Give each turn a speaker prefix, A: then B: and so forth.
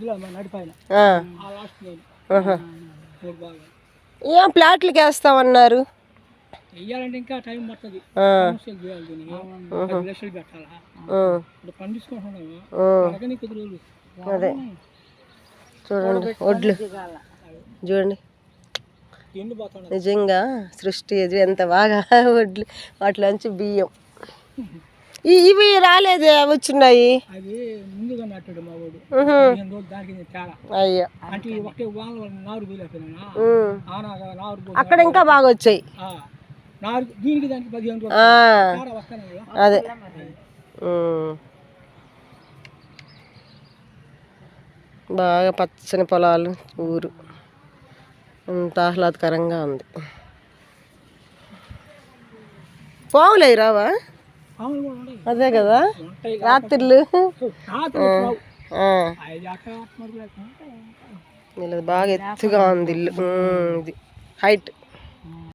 A: మధ్యలో నడిపాయన
B: ఏం ప్లాట్లకి వేస్తామన్నారు
A: వెయ్యాలంటే ఇంకా టైం పడుతుంది.
B: ఆ,
A: కమర్షియల్ చేయాలి దీనికి పది లక్షలు పెట్టాలా
B: ఆ,
A: ఇప్పుడు పండించుకుంటున్నాము
B: ఆ.
A: అలాగని కొద్ది రోజులు
B: అదే. చూడండి వడ్లు చూడండి. నిజంగా సృష్టి ఎంత బాగా వడ్లు వాటిలోంచి బియ్యం. ఇవి రాలేదే వచ్చినాయి.
A: అది ముందుగా నాటాడు మా వాడు.
B: ఉహు.
A: పదిహేను రోజులు దానికి ఇది తేడా
B: అయ్యా.
A: అంటే ఈ ఒకటే వాన వల్ల నారు బీలేకపోయినా
B: ఉమ్.
A: ఆ నా- నారు పోయి-
B: అక్కడ ఇంకా బాగా వచ్చాయి.
A: నారు దీనికి దానికి పదిహేను రోజులు
B: అదే. బాగా పచ్చని పొలాలు ఊరు. అంత ఆహ్లాదకరంగా ఉంది. పావులే రావా? అదే కదా?
A: ఉంటాయి
B: రాత్రిళ్ళు.
A: రాత్రి రావు.
B: ఆ,
A: ఐదు అక్కడ మరి లేకుండా
B: వీళ్ళది బాగా ఎత్తుగా ఉంది ఇల్లు. ఇది. హైట్